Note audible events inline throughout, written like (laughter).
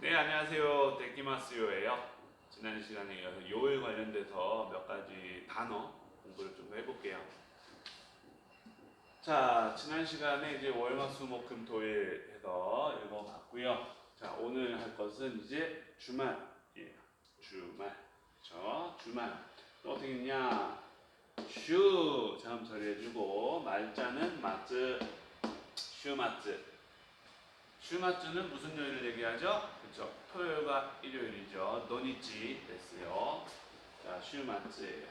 네, 안녕하세요. 데키마스요예요. 지난 시간에 이어서 요일 관련돼서 몇 가지 단어 공부를 좀 해볼게요. 자, 지난 시간에 이제 월화수목금토일 해서 읽어봤고요. 자, 오늘 할 것은 이제. 주말. 그렇죠? 주말. 또 어떻게 했냐? 슈 자음 처리해주고 말자는 마츠 슈마츠 슈마츠는 무슨 요일을 얘기하죠? 그렇죠. 토요일과 일요일이죠. 노니치 됐어요. 자, 슈마츠예요.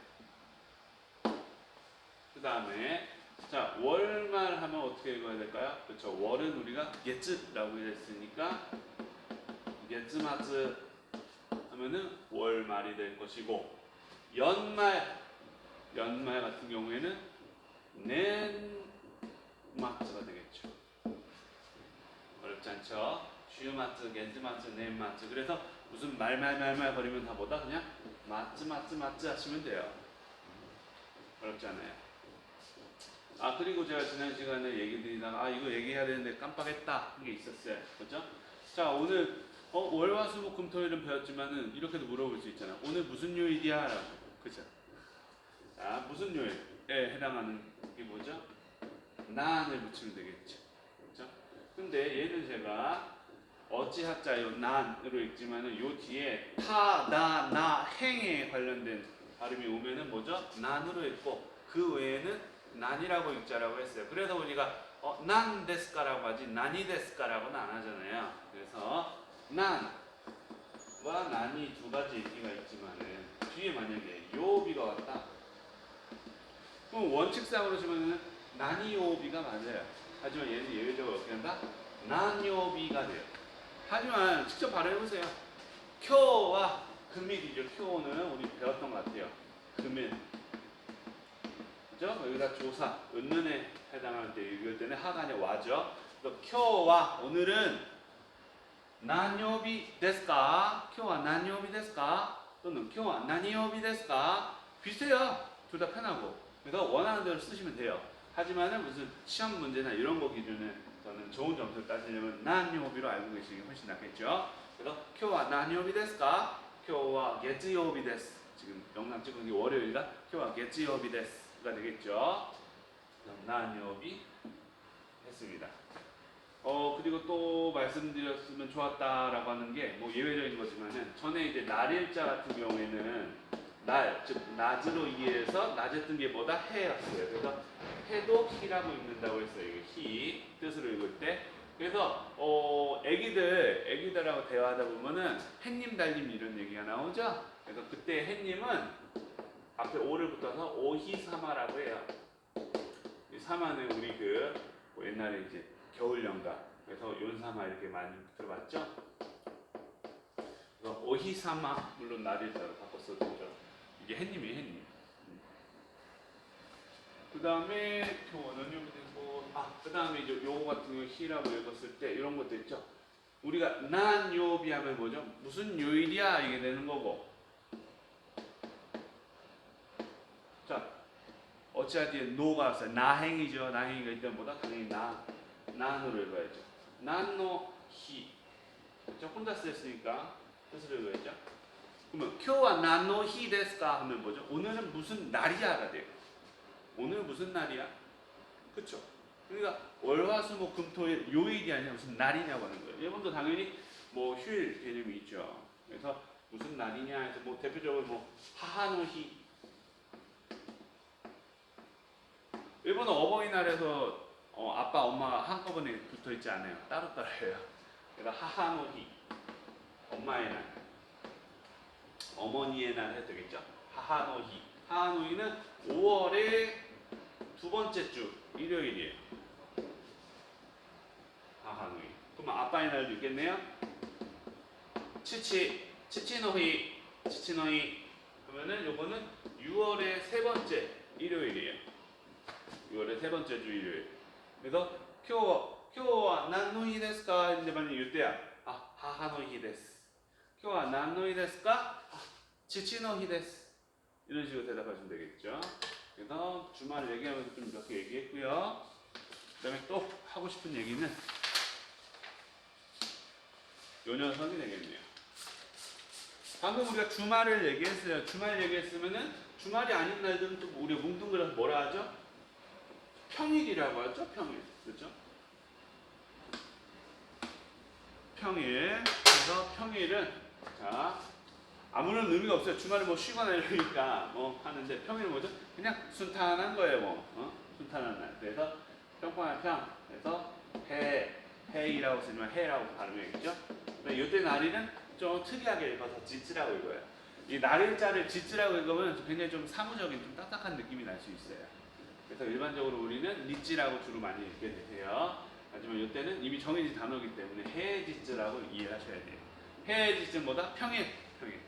그 다음에 자 월말 하면 어떻게 읽어야 될까요? 그렇죠. 월은 우리가 예츠라고 했으니까 예츠마츠 하면은 월말이 될 것이고 연말 연말 같은 경우에는 넨마츠가 되겠죠. 않죠? 슈마츠, 겐즈마츠, 넨마츠. 그래서 무슨 말말말말 거리면 다 뭐다 그냥 마츠 마츠 마츠 하시면 돼요. 어렵지 않아요. 아 그리고 제가 지난 시간에 얘기 드리다가 아 이거 얘기해야 되는데 깜빡했다 한게 있었어요. 그렇죠? 자 오늘 어, 월화수목금토일은 배웠지만은 이렇게도 물어볼 수 있잖아. 오늘 무슨 요일이야? 라고. 그죠? 자 무슨 요일에 해당하는 게 뭐죠? 난을 붙이면 되겠죠. 근데 얘는 제가 어찌하자요 난으로 읽지만은 요 뒤에 타, 나, 나, 행에 관련된 발음이 오면은 뭐죠? 난으로 읽고 그 외에는 난이라고 읽자라고 했어요. 그래서 우리가 어, 난 데스까라고 하지 난이 데스까라고는 안 하잖아요. 그래서 난과 난이 두 가지 읽기가 있지만은 뒤에 만약에 요비가 왔다. 그럼 원칙상으로 치면은 난이 요비가 맞아요. 하지만 얘는 예외적으로 어떻게 한다? 난요비가 돼요. 하지만 직접 발음해보세요. 쿄와 금일이죠. 쿄는 우리 배웠던 것 같아요. 금일. 그죠? 여기다 조사, 은는에 때 읽을 때는 아니라 와죠. 쿄와 오늘은 난요비 데스까? 쿄와 난요비 데스까? 또는 쿄와 난요비 데스까? 비슷해요. 둘 다 편하고. 그래서 원하는 대로 쓰시면 돼요. 하지만은 무슨 시험 문제나 이런 거 기준은 저는 좋은 점수를 따지려면 난요비로 알고 계시는 게 훨씬 낫겠죠. 그래서 쿄와 난요비 데스까? 쿄와 게츠요비 데스. 지금 영남 찍은 게 월요일이라 쿄와 게츠요비 데스가 되겠죠. 그럼 난요비 했습니다. 어 그리고 또 말씀드렸으면 좋았다라고 하는 게 뭐 예외적인 거지만은 전에 이제 날일자 같은 경우에는 날, 즉 낮으로 이해해서 낮에 뜬 게 뭐다 해였어요. 그래서 해도 희라고 읽는다고 했어요. 희 뜻으로 읽을 때. 그래서 어 애기들 애기들하고 대화하다 보면은 해님 달님 이런 얘기가 나오죠. 그래서 그때 해님은 앞에 오를 붙어서 오희사마라고 해요. 이 사마는 우리 그 뭐 옛날에 이제 겨울 연가 그래서 윤사마 이렇게 많이 들어봤죠. 그래서 오희사마 물론 날일자로 바꿨어도 되죠. 이게 해님이 해님. 그 다음에 교원은 여기 되고 아 그 다음에 이제 요거 같은 경우 희라고 읽었을 때 이런 것도 있죠. 우리가 난 요비 하면 뭐죠? 무슨 요일이야 이게 되는 거고. 자 어찌하든 노가 왔어요. 나행이죠. 나행이가 일단 뭐다? 당연히 나 난으로 읽어야죠. 난노 히. 저 혼자 쓰였으니까 뜻으로 읽어야죠. 그러면 쿄와 난노 히 데스까 하면 뭐죠? 오늘은 무슨 날이야가 돼요. 오늘 무슨 날이야? 그쵸? 그러니까 월화수목 금토일 요일이 아니라 무슨 날이냐고 하는 거예요. 일본도 당연히 뭐 휴일 개념이 있죠. 그래서 무슨 날이냐 해서 뭐 대표적으로 뭐 하하노히 일본은 어버이날에서 어, 아빠 엄마가 한꺼번에 붙어 있지 않아요. 따로따로 해요. 그래서 하하노히 엄마의 날 어머니의 날 해도 되겠죠. 하하노히 하하노히는 5월의 두 번째 주 일요일이에요. 하하노히. 그럼 아빠의 날도 있겠네요. 치치 치치노히 치치노히 그러면은 요거는 6월의 세 번째 일요일이에요. 6월의 세 번째 주 일요일. 그래서 쿄 쿄와 난노히 데스까 이제 만약 이때야 아 하하노히 데스. 쿄와 난노히 데스까 아, 치치노 히 데스. 이런 식으로 대답하시면 되겠죠. 그래서 주말 얘기하면서 좀 몇 개 얘기했고요. 그 다음에 또 하고 싶은 얘기는 요 녀석이 되겠네요. 방금 우리가 주말을 얘기했어요. 주말 얘기했으면은 주말이 아닌 날들은 또 우리가 뭉뚱그려서 뭐라 하죠? 평일이라고 하죠. 평일. 그렇죠? 평일. 그래서 평일은 자 아무런 의미가 없어요. 주말에 뭐 쉬거나 (laughs) 이러니까 뭐 하는데 평일은 뭐죠? 그냥 순탄한 거예요. 뭐 어? 순탄한 날. 그래서 평평한 평. 그래서 해 해이라고 쓰지만 해라고 발음해야겠죠. 이때 날이는 좀 특이하게 읽어서 지츠라고 읽어요. 이 날일자를 지츠라고 읽으면 굉장히 좀 사무적인 좀 딱딱한 느낌이 날 수 있어요. 그래서 일반적으로 우리는 리찌라고 주로 많이 읽게 되세요. 하지만 이때는 이미 정해진 단어이기 때문에 해지츠라고 이해하셔야 돼요. 해지츠는 뭐다? 평일, 평일.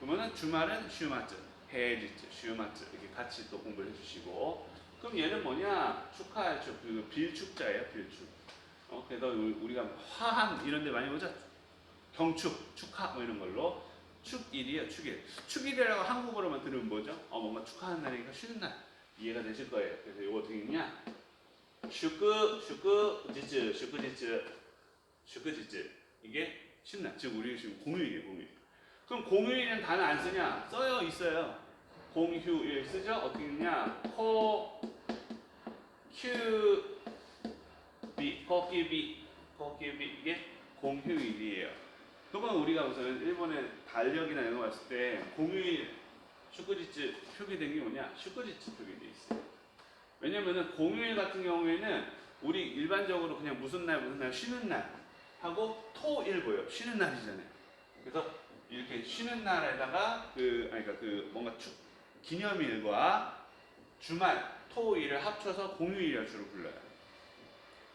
그러면은 주말은 슈마츠, 해지츠, 슈마츠 이렇게 같이 또 공부를 해주시고 그럼 얘는 뭐냐? 축하할 축, 그 빌축자예요, 빌축. 어, 그래서 우- 우리가 화한 이런 데 많이 보죠? 경축, 축하 뭐 이런 걸로 축일이에요, 축일. 축일이라고 한국어로만 들으면 뭐죠? 어, 뭔가 축하하는 날이니까 쉬는 날 이해가 되실 거예요. 그래서 이거 어떻게 읽냐? 슈크, 슈크, 지츠, 슈크, 지츠, 슈크, 지츠. 이게 날. 즉 우리 지금 공휴일이에요, 공휴일. 그럼 공휴일은 단어 안 쓰냐? 써요, 있어요. 공휴일 쓰죠? 어떻게 읽냐? 코, 큐, 비, 코끼비, 코끼비 이게 공휴일이에요. 그러면 우리가 우선 일본의 달력이나 이런 거 봤을 때 공휴일 슈크지츠 표기된 게 뭐냐? 슈크지츠 표기돼 있어요. 왜냐면은 공휴일 같은 경우에는 우리 일반적으로 그냥 무슨 날 무슨 날 쉬는 날 하고 토일보요. 쉬는 날이잖아요. 그래서 이렇게 쉬는 날에다가 그 아니 그러니까 그 뭔가 축 기념일과 주말 토일을 합쳐서 공휴일이라 주로 불러요.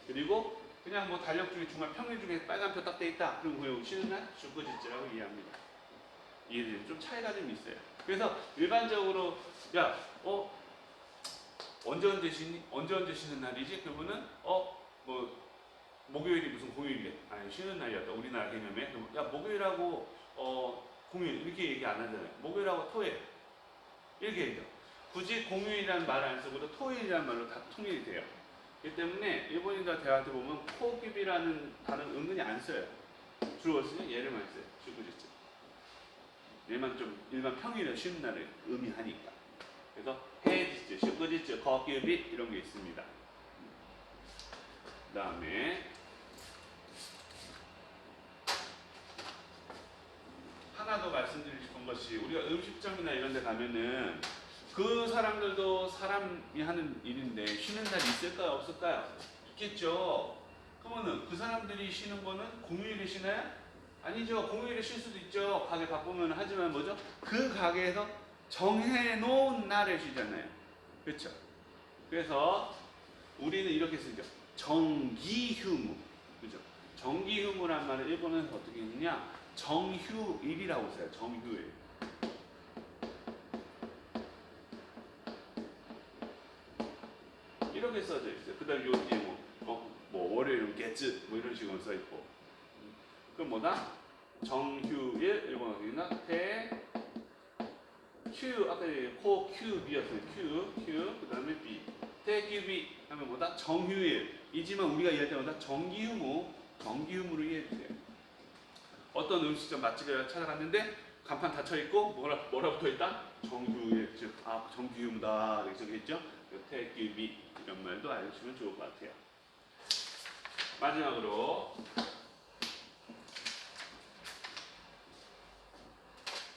그리고 그냥 뭐 달력 중에 주말 평일 중에 빨간 표 딱 돼 있다. 그럼 그 쉬는 날 주거지지라고 이해합니다. 이해돼요? 좀 차이가 좀 있어요. 그래서 일반적으로 야, 어 언제 언제 쉬니? 언제 언제 쉬는 날이지? 그러면은 어 뭐 목요일이 무슨 공휴일이야? 아니 쉬는 날이었다. 우리나라 개념에. 야 목요일하고 어 공휴일 이렇게 얘기 안 하잖아요. 목요일하고 토요일 이렇게 얘기해요. 굳이 공휴일이라는 말을 안 쓰고도 토요일이라는 말로 다 통일이 돼요. 그렇기 때문에 일본인들 대화할 때 보면 코깁이라는 단어는 은근히 안 써요. 주로 쓰면 얘를 많이 써요. 슈구지츠. 얘만 좀 일반 평일에 쉬는 날을 의미하니까. 그래서 해지츠, 슈구지츠, 거기비 이런 게 있습니다. 그 다음에 하나 더 말씀드리고 싶은 것이 우리가 음식점이나 이런 데 가면은 그 사람들도 사람이 하는 일인데 쉬는 날이 있을까요? 없을까요? 있겠죠. 그러면은 그 사람들이 쉬는 거는 공휴일에 쉬나요? 아니죠. 공휴일에 쉴 수도 있죠. 가게 바쁘면 하지만 뭐죠? 그 가게에서 정해놓은 날에 쉬잖아요. 그렇죠? 그래서 우리는 이렇게 쓰죠. 정기휴무. 그죠? 정기휴무란 말을 일본에서 어떻게 읽느냐? 정휴일이라고 써요. 정휴일. 이렇게 써져 있어요. 그 다음에 요 뒤에 뭐, 어, 뭐 월요일은 게츠 뭐 이런 식으로 써 있고. 그럼 뭐다? 정휴일 일본어로 있나? 태 Q 아까 코 Q B였어요. Q Q 그 다음에 B 태규비 하면 뭐다? 정휴일 이지만 우리가 이해할 때마다 정기휴무 정기휴무로 이해해 주세요. 어떤 음식점 맛집에 찾아갔는데 간판 닫혀 있고 뭐라 뭐라 붙어 있다? 정휴일 즉아 정기휴무다 이렇게 있죠. 태규비 이런 말도 알려주시면 좋을 것 같아요. 마지막으로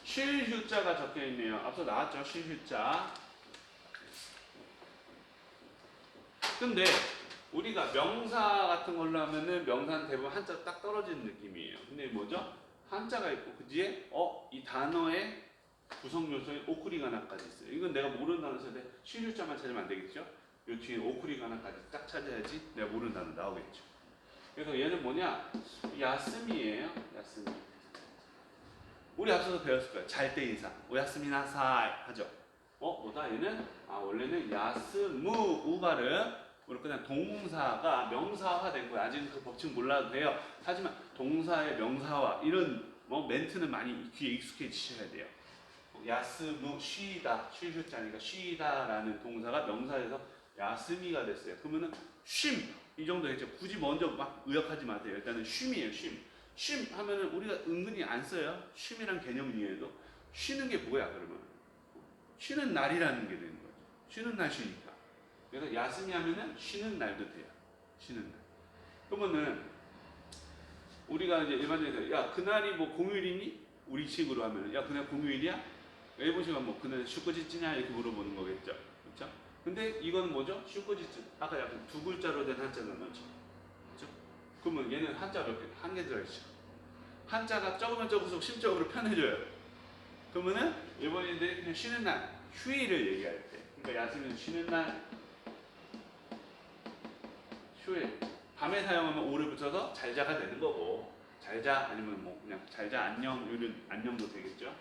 쉴 휴자가 적혀 있네요. 앞서 나왔죠, 쉴 휴자. 근데 우리가 명사 같은 걸로 하면은 명사는 대부분 한자 딱 떨어지는 느낌이에요. 근데 뭐죠? 한자가 있고 그 뒤에 어 이 단어의 구성 요소에 오쿠리가나까지 있어요. 이건 내가 모르는 단어 쓸때 쉴휴자만 찾으면 안 되겠죠? 요 뒤에 오쿠리가나까지 딱 찾아야지 내가 모르는 단어 나오겠죠. 그래서 얘는 뭐냐? 야스미예요. 야스미. 우리 앞서서 배웠을 거예요. 잘 때 인사. 오야스미나사이 하죠. 어, 뭐다 얘는? 아, 원래는 야스무 우발음. 우리 그냥 동사가 명사화된 거예요. 아직은 그 법칙 몰라도 돼요. 하지만 동사의 명사화 이런 뭐 멘트는 많이 귀에 익숙해지셔야 돼요. 야스무 쉬다 쉬휴자니까 쉬다라는 동사가 명사에서 야스미가 됐어요. 그러면은 쉼 이 정도 되죠. 굳이 먼저 막 의역하지 마세요. 일단은 쉼이에요. 쉼. 쉼 하면은 우리가 은근히 안 써요. 쉼이란 개념 이외에도 쉬는 게 뭐야 그러면 쉬는 날이라는 게 되는 거죠. 쉬는 날 쉬니까. 그래서 야스미 하면은 쉬는 날도 돼요. 쉬는 날. 그러면은 우리가 이제 일반적으로 야 그날이 뭐 공휴일이니? 우리 식으로 하면은 야 그날 공휴일이야? 일본식은 뭐 그날 슈퍼지찌냐 이렇게 물어보는 거겠죠. 그렇죠? 근데 이건 뭐죠? 슈퍼지찌. 아까 약간 두 글자로 된 한자가 넣죠. 그렇죠? 그러면 얘는 한자 몇 개? 한개 들어있죠. 한자가 적으면 적을수록 심적으로 편해져요. 그러면은 일본인들이 그냥 쉬는 날, 휴일을 얘기할 때. 그러니까 야스미는 쉬는 날, 휴일. 밤에 사용하면 오를 붙여서 잘자가 되는 거고, 잘자 아니면 뭐 그냥 잘자 안녕 이런 안녕도 되겠죠.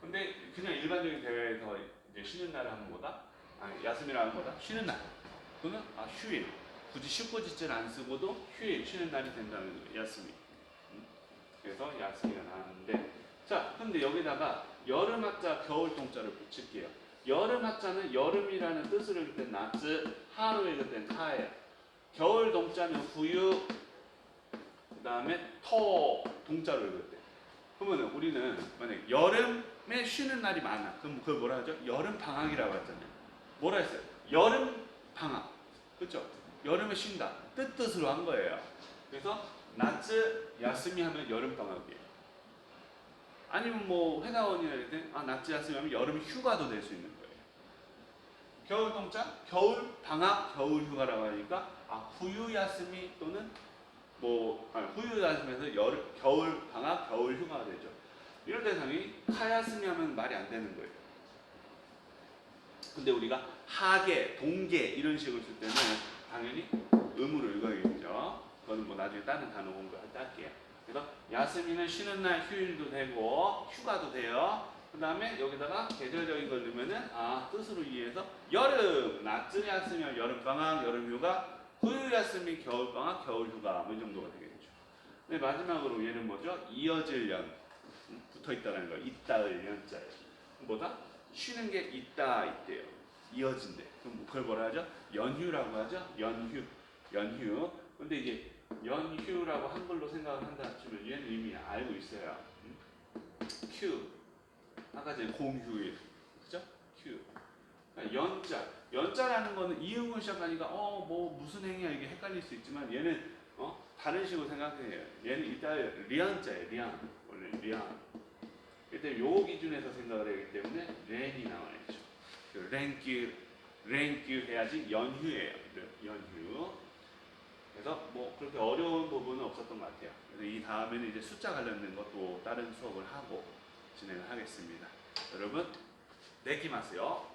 근데 그냥 일반적인 대화에서 이제 쉬는 날 하는 거다, 아니 야스미라 하는 거다, 쉬는 날. 그거는 아 휴일. 굳이 슈퍼지체를 안 쓰고도 휴일 쉬는 날이 된다는 거예요. 음. 그래서 야스미가 나왔는데 자 근데 여기다가 여름 한자 겨울 동자를 붙일게요. 여름 한자는 여름이라는 뜻을 읽을 땐 나츠, 하루 읽을 땐 타예요. 겨울 동자는 후유, 그 다음에 터 동자로 읽을 때. 그러면 우리는 만약 여름에 쉬는 날이 많아. 그럼 그걸 뭐라 하죠? 여름 방학이라고 했잖아요. 뭐라 했어요? 여름 방학. 그렇죠? 여름에 쉰다. 뜻 뜻으로 한 거예요. 그래서 나츠 야스미 하면 여름 방학이에요. 아니면 뭐 회사원이나 이럴 때아 나츠 야스미 하면 여름 휴가도 될수 있는 거예요. 겨울 동자 겨울 방학 겨울 휴가라고 하니까 아 후유 야스미 또는 뭐 아니, 후유 야스미에서 여름 겨울 방학 겨울 휴가가 되죠. 때 당연히 카야스미 하면 말이 안 되는 거예요. 근데 우리가 하계, 동계 이런 식으로 쓸 때는 당연히 의무로 읽어야 겠죠. 그거는 뭐 나중에 다른 단어 공부할 때 할게요. 그래서 야스미는 쉬는 날 휴일도 되고 휴가도 돼요. 그 다음에 여기다가 계절적인 걸 넣으면은 아 뜻으로 이해해서 여름, 낮은 야스미면 여름 방학, 여름 휴가, 후유 야스미 겨울 방학, 겨울 휴가 뭐 이 정도가 되겠죠. 네, 마지막으로 얘는 뭐죠? 이어질 연 음, 붙어 있다는 거. 있다을 연자예요. 뭐다? 쉬는 게 있다 있대요. 이어진대. 그럼 그걸 뭐라 하죠? 연휴라고 하죠. 연휴, 연휴. 근데 이제 연휴라고 한글로 생각을 한다 치면 얘는 이미 알고 있어요. 음? 큐. 아까 전에 공휴일. 그죠? 큐. 그러니까 연자. 연자라는 거는 이응을 시작하니까 어 뭐 무슨 행위야 이게 헷갈릴 수 있지만 얘는 어 다른 식으로 생각해요. 얘는 일단 리안자예요. 리안. 원래 리안. 일단 요 기준에서 생각을 하기 때문에 렌이 나와야죠. 그 렌큐 렌큐 해야지 연휴예요. 연휴. 그래서 뭐 그렇게 어려운 부분은 없었던 것 같아요. 그래서 이 다음에는 이제 숫자 관련된 것도 다른 수업을 하고 진행을 하겠습니다. 여러분 내기마세요.